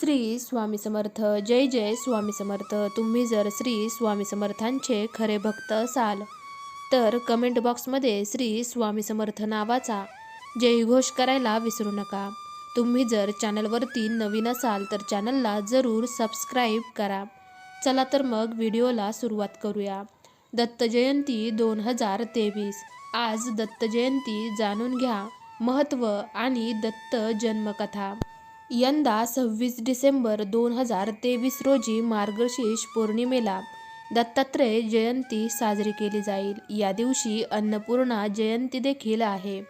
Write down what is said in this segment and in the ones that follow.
श्री स्वामी समर्थ जय जय स्वामी समर्थ. तुम्ही जर श्री स्वामी समर्थांचे खरे भक्त असाल तर कमेंट बॉक्समध्ये श्री स्वामी समर्थ नावाचा जयघोष करायला विसरू नका. तुम्ही जर चॅनलवरती नवीन असाल तर चॅनलला जरूर सबस्क्राईब करा. चला तर मग व्हिडिओला सुरुवात करूया. दत्त जयंती दोन हजार तेवीस. आज दत्त जयंती जाणून घ्या. महत्त्व आणि दत्त जन्मकथा. यंदा सव्वीस डिसेंबर दोन हजार तेवीस रोजी मार्गशीर्ष पौर्णिमेला दत्तात्रय जयंती साजरी केली जाईल. या दिवशी अन्नपूर्णा जयंती देखील आहे.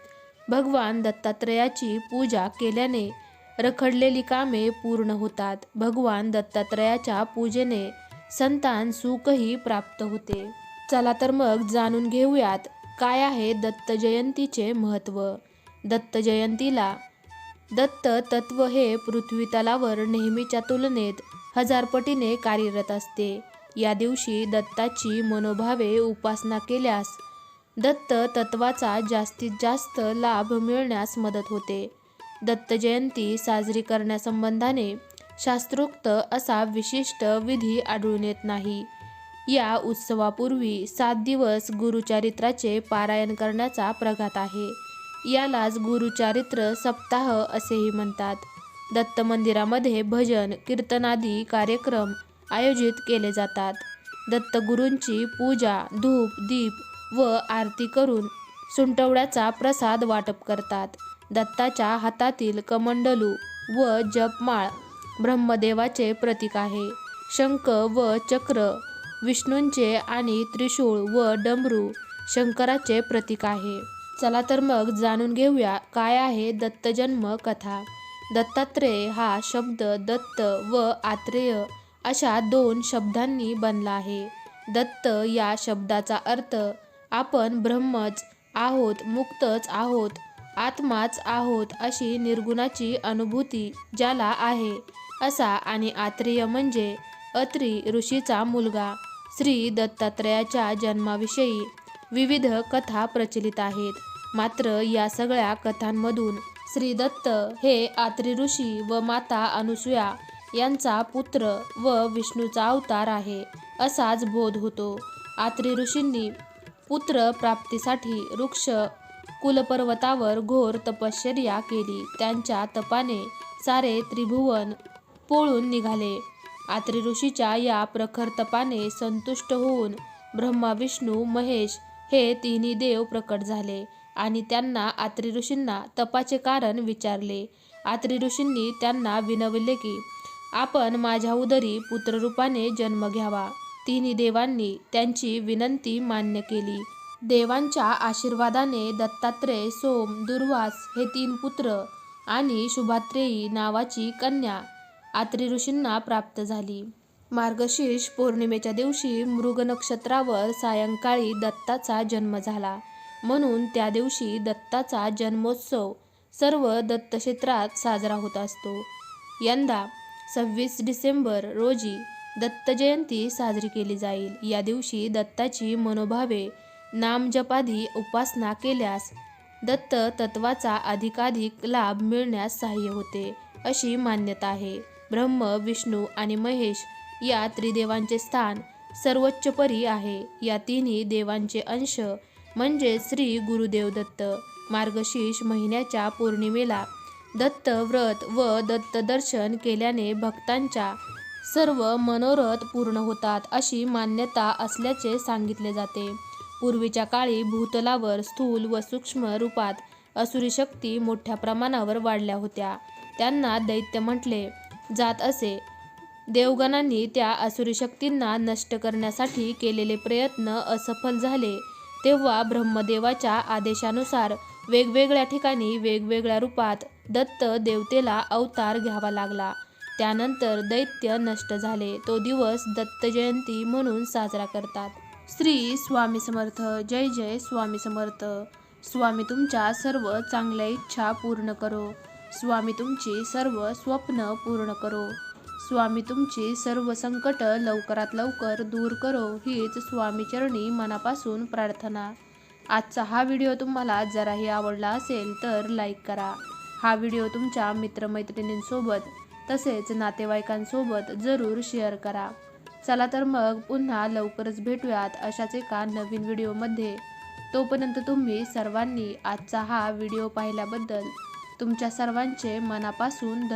भगवान दत्तात्रयाची पूजा केल्याने रखडलेली कामे पूर्ण होतात. भगवान दत्तात्रयाच्या पूजेने संतान सुखही प्राप्त होते. चला तर मग जाणून घेऊयात काय आहे दत्त जयंतीचे महत्त्व? दत्त जयंतीला दत्त तत्व हे पृथ्वी तलावर नेहमीच्या तुलनेत हजारपटीने कार्यरत असते. या दिवशी दत्ताची मनोभावे उपासना केल्यास दत्त तत्वाचा जास्तीत जास्त लाभ मिळण्यास मदत होते. दत्त जयंती साजरी करण्यासंबंधाने शास्त्रोक्त असा विशिष्ट विधी आढळून येत नाही. या उत्सवापूर्वी सात दिवस गुरुचरित्राचे पारायण करण्याचा प्रघात आहे. यालाच गुरुचारित्र सप्ताह असेही म्हणतात. दत्त मंदिरामध्ये भजन कीर्तनादी कार्यक्रम आयोजित केले जातात. दत्तगुरूंची पूजा धूप दीप व आरती करून सुंटवड्याचा प्रसाद वाटप करतात. दत्ताच्या हातातील कमंडलू व जपमाळ ब्रह्मदेवाचे प्रतीक आहे. शंख व चक्र विष्णूंचे आणि त्रिशूळ व डमरू शंकराचे प्रतीक आहे. चला तर मग जाणून घेऊया काय आहे दत्तजन्म कथा. दत्तात्रेय हा शब्द दत्त व आत्रेय अशा दोन शब्दांनी बनला आहे. दत्त या शब्दाचा अर्थ आपण ब्रह्मच आहोत मुक्तच आहोत आत्माच आहोत अशी निर्गुणाची अनुभूती ज्याला आहे. असा आणि आत्रेय म्हणजे अत्री ऋषीचा मुलगा. श्री दत्तात्रेयाच्या जन्माविषयी विविध कथा प्रचलित आहेत. मात्र या सगळ्या कथांमधून श्रीदत्त हे आत्री ऋषी व माता अनुसूया यांचा पुत्र व विष्णूचा अवतार आहे असाच बोध होतो. आत्री ऋषींनी पुत्र प्राप्तीसाठी वृक्ष कुलपर्वतावर घोर तपश्चर्या केली. त्यांच्या तपाने सारे त्रिभुवन पोळून निघाले. आत्री ऋषीच्या या प्रखर तपाने संतुष्ट होऊन ब्रह्मा विष्णू महेश हे तिन्ही देव प्रकट झाले. आणि त्यांना आत्री ऋषींना तपाचे कारण विचारले. आत्री ऋषींनी त्यांना विनवले की आपण माझ्या उदरी पुत्ररूपाने जन्म घ्यावा. तिन्ही देवांनी त्यांची विनंती मान्य केली. देवांच्या आशीर्वादाने दत्तात्रय सोम दुर्वास हे तीन पुत्र आणि शुभात्रेयी नावाची कन्या आत्री ऋषींना प्राप्त झाली. मार्गशीर्ष पौर्णिमेच्या दिवशी मृग नक्षत्रावर सायंकाळी दत्ताचा जन्म झाला. म्हणून त्या दिवशी दत्ताचा जन्मोत्सव सर्व दत्तक्षेत्रात साजरा होत असतो. यंदा सव्वीस डिसेंबर रोजी दत्तजयंती साजरी केली जाईल. या दिवशी दत्ताची मनोभावे नामजपादी उपासना केल्यास दत्त तत्वाचा अधिकाधिक लाभ मिळण्यास सहाय्य होते अशी मान्यता आहे. ब्रह्म विष्णू आणि महेश या त्रिदेवांचे स्थान सर्वोच्चपरी आहे. या तिन्ही देवांचे अंश म्हणजे श्री गुरुदेव दत्त. मार्गशीर्ष महिन्याच्या पौर्णिमेला दत्त व्रत व दत्त दर्शन केल्याने भक्तांच्या सर्व मनोरथ पूर्ण होतात अशी मान्यता असल्याचे सांगितले जाते. पूर्वीच्या काळी भूतलावर स्थूल व सूक्ष्म रूपात असुरी शक्ती मोठ्या प्रमाणावर वाढल्या होत्या. त्यांना दैत्य म्हटले जात असे. देवगणांनी त्या असुरी शक्तींना नष्ट करण्यासाठी केलेले प्रयत्न असफल झाले. तेव्हा ब्रह्मदेवाच्या आदेशानुसार वेगवेगळ्या ठिकाणी वेगवेगळ्या रूपात दत्त देवतेला अवतार घ्यावा लागला. त्यानंतर दैत्य नष्ट झाले. तो दिवस दत्त जयंती म्हणून साजरा करतात. श्री स्वामी समर्थ. जय जय स्वामी समर्थ. स्वामी तुमच्या सर्व चांगल्या इच्छा पूर्ण करो. स्वामी तुमची सर्व स्वप्न पूर्ण करो. स्वामी तुमची सर्व संकट लवकरात लवकर दूर करो हीच स्वामीचरणी मनापासून प्रार्थना. आजचा हा व्हिडिओ तुम्हाला जराही आवडला असेल तर लाईक करा. हा व्हिडिओ तुमच्या मित्रमैत्रिणींसोबत तसेच नातेवाईकांसोबत जरूर शेअर करा. चला तर मग पुन्हा लवकरच भेटूयात अशाच एका नवीन व्हिडिओमध्ये. तोपर्यंत तुम्ही सर्वांनी आजचा हा व्हिडिओ पाहिल्याबद्दल तुमच्या सर्वांचे मनापासून